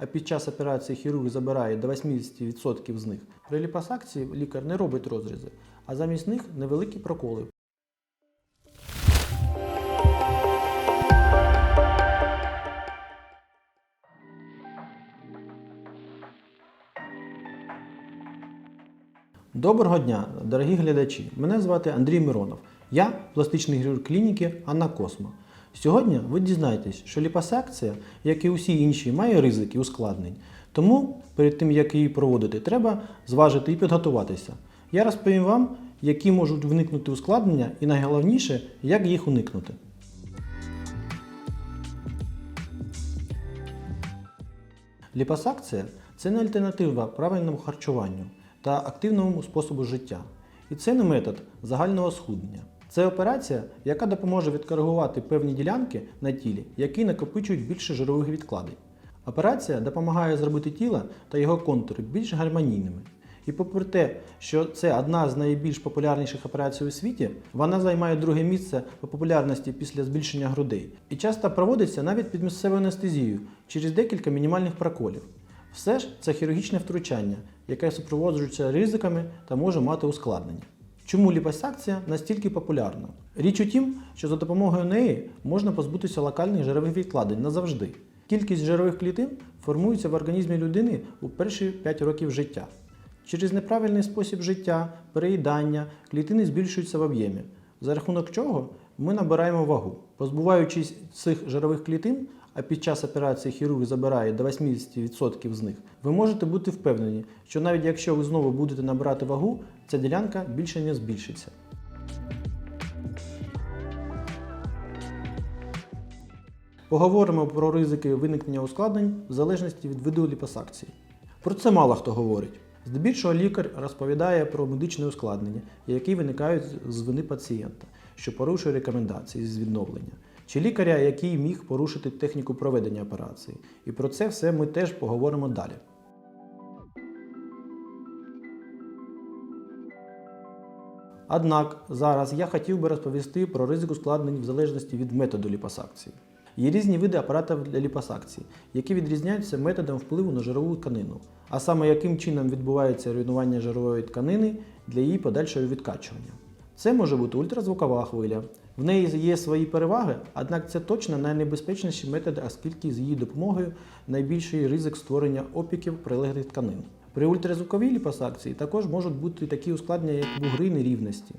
а під час операції хірург забирає до 80% з них. При ліпосакції лікар не робить розрізи, а замість них невеликі проколи. Доброго дня, дорогі глядачі! Мене звати Андрій Миронов. Я пластичний хірург клініки Анна Космо. Сьогодні ви дізнаєтесь, що ліпосакція, як і усі інші, має ризики ускладнень. Тому перед тим, як її проводити, треба зважити і підготуватися. Я розповім вам, які можуть виникнути ускладнення, і найголовніше, як їх уникнути. Ліпосакція це не альтернатива правильному харчуванню та активному способу життя. І це не метод загального схуднення. Це операція, яка допоможе відкоригувати певні ділянки на тілі, які накопичують більше жирових відкладень. Операція допомагає зробити тіло та його контури більш гармонійними. І попри те, що це одна з найбільш популярніших операцій у світі, вона займає друге місце по популярності після збільшення грудей і часто проводиться навіть під місцевою анестезією через декілька мінімальних проколів. Все ж це хірургічне втручання, яке супроводжується ризиками та може мати ускладнення. Чому ліпосакція настільки популярна? Річ у тім, що за допомогою неї можна позбутися локальних жирових відкладень назавжди. Кількість жирових клітин формується в організмі людини у перші 5 років життя. Через неправильний спосіб життя, переїдання, клітини збільшуються в об'ємі, за рахунок чого ми набираємо вагу. Позбуваючись цих жирових клітин, а під час операції хірург забирає до 80% з них, ви можете бути впевнені, що навіть якщо ви знову будете набирати вагу, ця ділянка більше не збільшиться. Поговоримо про ризики виникнення ускладнень в залежності від виду ліпосакції. Про це мало хто говорить. Здебільшого лікар розповідає про медичні ускладнення, які виникають з вини пацієнта, що порушує рекомендації з відновлення, чи лікаря, який міг порушити техніку проведення операції. І про це все ми теж поговоримо далі. Однак зараз я хотів би розповісти про ризик ускладнень в залежності від методу ліпосакції. Є різні види апаратів для ліпосакції, які відрізняються методом впливу на жирову тканину, а саме яким чином відбувається руйнування жирової тканини для її подальшого відкачування. Це може бути ультразвукова хвиля. В неї є свої переваги, однак це точно найнебезпечніші методи, оскільки з її допомогою найбільший ризик створення опіків прилеглих тканин. При ультразвуковій ліпосакції також можуть бути такі ускладнення, як бугри нерівності.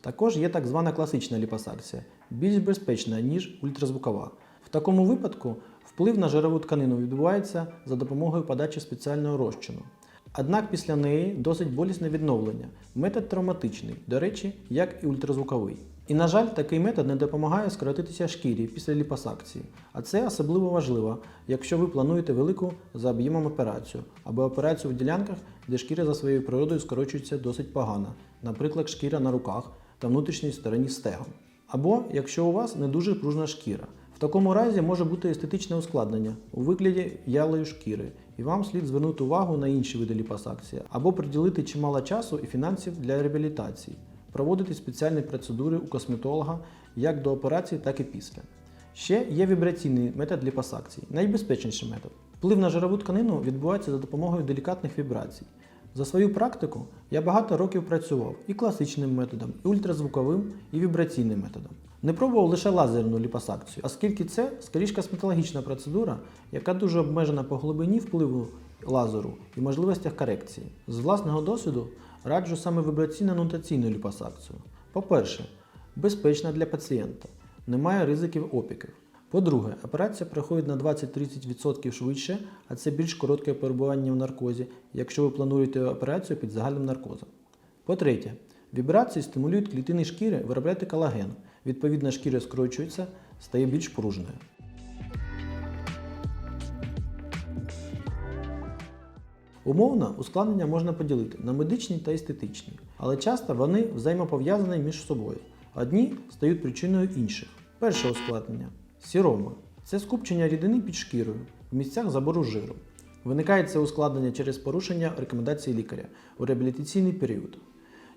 Також є так звана класична ліпосакція, більш безпечна, ніж ультразвукова. В такому випадку вплив на жирову тканину відбувається за допомогою подачі спеціального розчину. Однак після неї досить болісне відновлення. Метод травматичний, до речі, як і ультразвуковий. І, на жаль, такий метод не допомагає скоротитися шкірі після ліпосакції. А це особливо важливо, якщо ви плануєте велику за об'ємом операцію або операцію в ділянках, де шкіра за своєю природою скорочується досить погано, наприклад, шкіра на руках та внутрішній стороні стегон. Або якщо у вас не дуже пружна шкіра. В такому разі може бути естетичне ускладнення у вигляді ялої шкіри, і вам слід звернути увагу на інші види ліпосакції або приділити чимало часу і фінансів для реабілітації, проводити спеціальні процедури у косметолога як до операції, так і після. Ще є вібраційний метод ліпосакції, найбезпечніший метод. Вплив на жирову тканину відбувається за допомогою делікатних вібрацій. За свою практику я багато років працював і класичним методом, і ультразвуковим, і вібраційним методом. Не пробував лише лазерну ліпосакцію, оскільки це скоріш косметологічна процедура, яка дуже обмежена по глибині впливу лазеру і можливостях корекції. З власного досвіду раджу саме вібраційно-нутаційну ліпосакцію. По-перше, безпечна для пацієнта, немає ризиків опіків. По-друге, операція проходить на 20-30% швидше, а це більш коротке перебування в наркозі, якщо ви плануєте операцію під загальним наркозом. По-третє, вібрації стимулюють клітини шкіри виробляти колаген. Відповідно, шкіра скорочується, стає більш пружною. Умовно, ускладнення можна поділити на медичні та естетичні, але часто вони взаємопов'язані між собою. Одні стають причиною інших. Перше ускладнення сірома. Це скупчення рідини під шкірою в місцях забору жиру. Виникає це ускладнення через порушення рекомендацій лікаря у реабілітаційний період,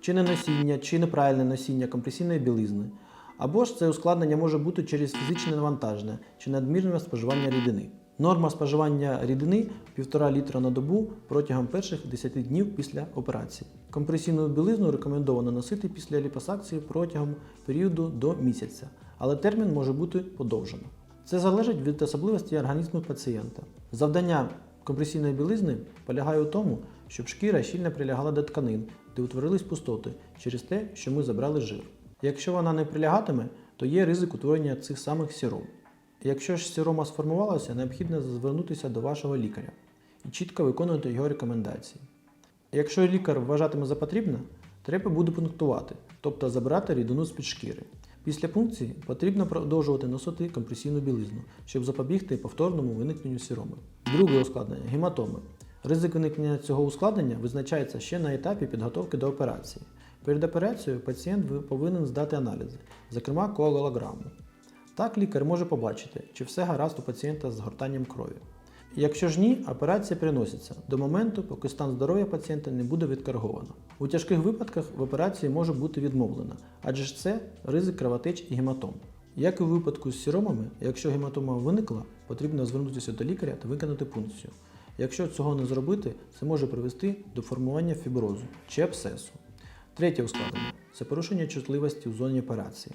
чи не носіння, чи неправильне носіння компресійної білизни. Або ж це ускладнення може бути через фізичне навантаження чи надмірне споживання рідини. Норма споживання рідини 1,5 літра на добу протягом перших 10 днів після операції. Компресійну білизну рекомендовано носити після ліпосакції протягом періоду до місяця, але термін може бути подовжено. Це залежить від особливостей організму пацієнта. Завдання компресійної білизни полягає у тому, щоб шкіра щільно прилягала до тканин, де утворились пустоти через те, що ми забрали жир. Якщо вона не прилягатиме, то є ризик утворення цих самих сіром. Якщо ж сірома сформувалася, необхідно звернутися до вашого лікаря і чітко виконувати його рекомендації. Якщо лікар вважатиме за потрібне, треба буде пунктувати, тобто забирати рідину з-під шкіри. Після пункції потрібно продовжувати носити компресійну білизну, щоб запобігти повторному виникненню сіроми. Друге ускладнення гематоми. Ризик виникнення цього ускладнення визначається ще на етапі підготовки до операції. Перед операцією пацієнт повинен здати аналізи, зокрема коагулограму. Так лікар може побачити, чи все гаразд у пацієнта з гортанням крові. Якщо ж ні, операція переноситься до моменту, поки стан здоров'я пацієнта не буде відкорговано. У тяжких випадках в операції може бути відмовлено, адже ж це ризик кровотеч і гематом. Як і у випадку з сіромами, якщо гематома виникла, потрібно звернутися до лікаря та виконати пункцію. Якщо цього не зробити, це може привести до формування фіброзу чи абсцесу. Третє ускладнення це порушення чутливості в зоні операції.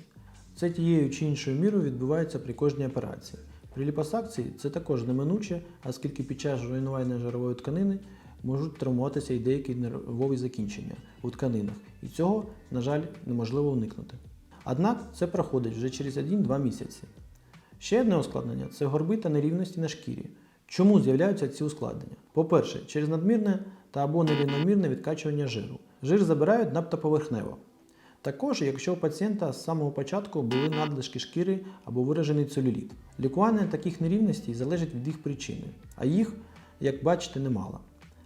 Це тією чи іншою мірою відбувається при кожній операції. При ліпосакції це також неминуче, оскільки під час руйнування жирової тканини можуть травмуватися і деякі нервові закінчення у тканинах, і цього, на жаль, неможливо уникнути. Однак це проходить вже через 1-2 місяці. Ще одне ускладнення це горби та нерівності на шкірі. Чому з'являються ці ускладнення? По-перше, через надмірне та або нерівномірне відкачування жиру. Жир забирають надто поверхнево. Також, якщо у пацієнта з самого початку були надлишки шкіри або виражений целюліт. Лікування таких нерівностей залежить від їх причини, а їх, як бачите, немало.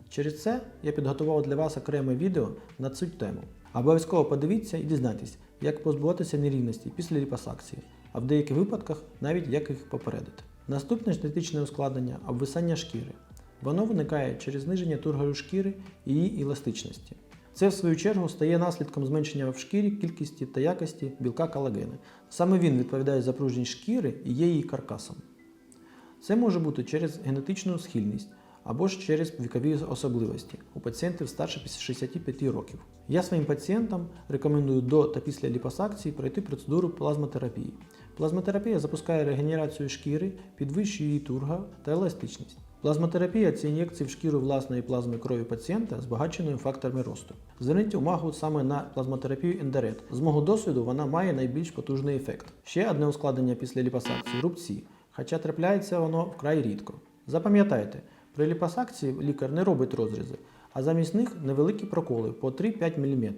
Через це я підготував для вас окреме відео на цю тему. Обов'язково подивіться і дізнайтесь, як позбуватися нерівності після ліпосакції, а в деяких випадках навіть як їх попередити. Наступне естетичне ускладнення обвисання шкіри. Воно виникає через зниження тургору шкіри і її еластичності. Це, в свою чергу, стає наслідком зменшення в шкірі кількості та якості білка колагену. Саме він відповідає за пружність шкіри і є її каркасом. Це може бути через генетичну схильність або ж через вікові особливості у пацієнтів старше 65 років. Я своїм пацієнтам рекомендую до та після ліпосакції пройти процедуру плазмотерапії. Плазмотерапія запускає регенерацію шкіри, підвищує її турга та еластичність. Плазмотерапія це ін'єкції в шкіру власної плазми крові пацієнта, збагаченою факторами росту. Зверніть увагу саме на плазмотерапію ендерет. З мого досвіду вона має найбільш потужний ефект. Ще одне ускладнення після ліпосакції рубці, хоча трапляється воно вкрай рідко. Запам'ятайте, при ліпосакції лікар не робить розрізи, а замість них невеликі проколи по 3-5 мм,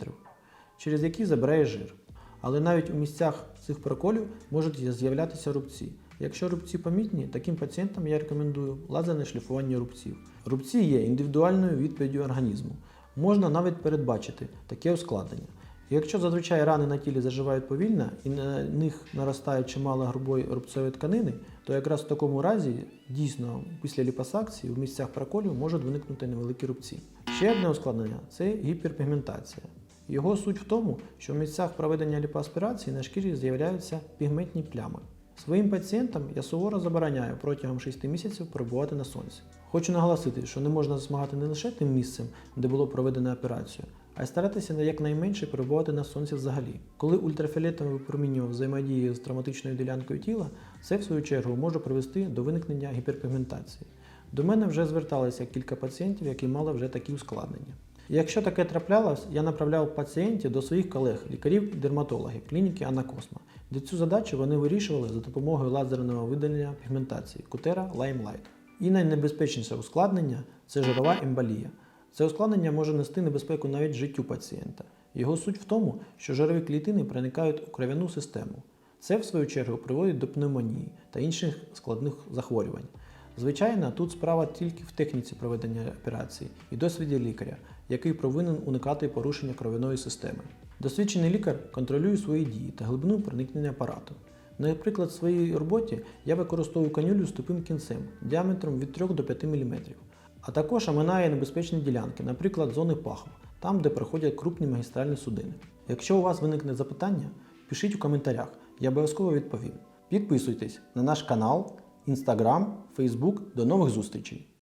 через які забирає жир. Але навіть у місцях цих проколів можуть з'являтися рубці. Якщо рубці помітні, таким пацієнтам я рекомендую лазерне шліфування рубців. Рубці є індивідуальною відповіддю організму. Можна навіть передбачити таке ускладнення. Якщо зазвичай рани на тілі заживають повільно і на них наростає чимало грубої рубцевої тканини, то якраз в такому разі дійсно після ліпосакції в місцях проколів можуть виникнути невеликі рубці. Ще одне ускладнення це гіперпігментація. Його суть в тому, що в місцях проведення ліпоаспірації на шкірі з'являються пігментні плями. Своїм пацієнтам я суворо забороняю протягом 6 місяців перебувати на сонці. Хочу наголосити, що не можна засмагати не лише тим місцем, де було проведено операцію, а й старатися якнайменше перебувати на сонці взагалі. Коли ультрафіолетове випромінювання взаємодіє з травматичною ділянкою тіла, це в свою чергу може привести до виникнення гіперпігментації. До мене вже зверталися кілька пацієнтів, які мали вже такі ускладнення. Якщо таке траплялось, я направляв пацієнтів до своїх колег, лікарів-дерматологів клініки Анакосма, де цю задачу вони вирішували за допомогою лазерного видалення пігментації Кутера Limelight. І найнебезпечніше ускладнення це жирова емболія. Це ускладнення може нести небезпеку навіть життю пацієнта. Його суть в тому, що жирові клітини проникають у кров'яну систему. Це, в свою чергу, приводить до пневмонії та інших складних захворювань. Звичайно, тут справа тільки в техніці проведення операції і досвіді лікаря, який повинен уникати порушення кров'яної системи. Досвідчений лікар контролює свої дії та глибину проникнення апарату. Наприклад, в своїй роботі я використовую канюлю з тупим кінцем діаметром від 3 до 5 мм, а також оминає небезпечні ділянки, наприклад, зони паху, там, де проходять крупні магістральні судини. Якщо у вас виникне запитання, пишіть у коментарях, я обов'язково відповім. Підписуйтесь на наш канал Instagram, Facebook. До нових зустрічей!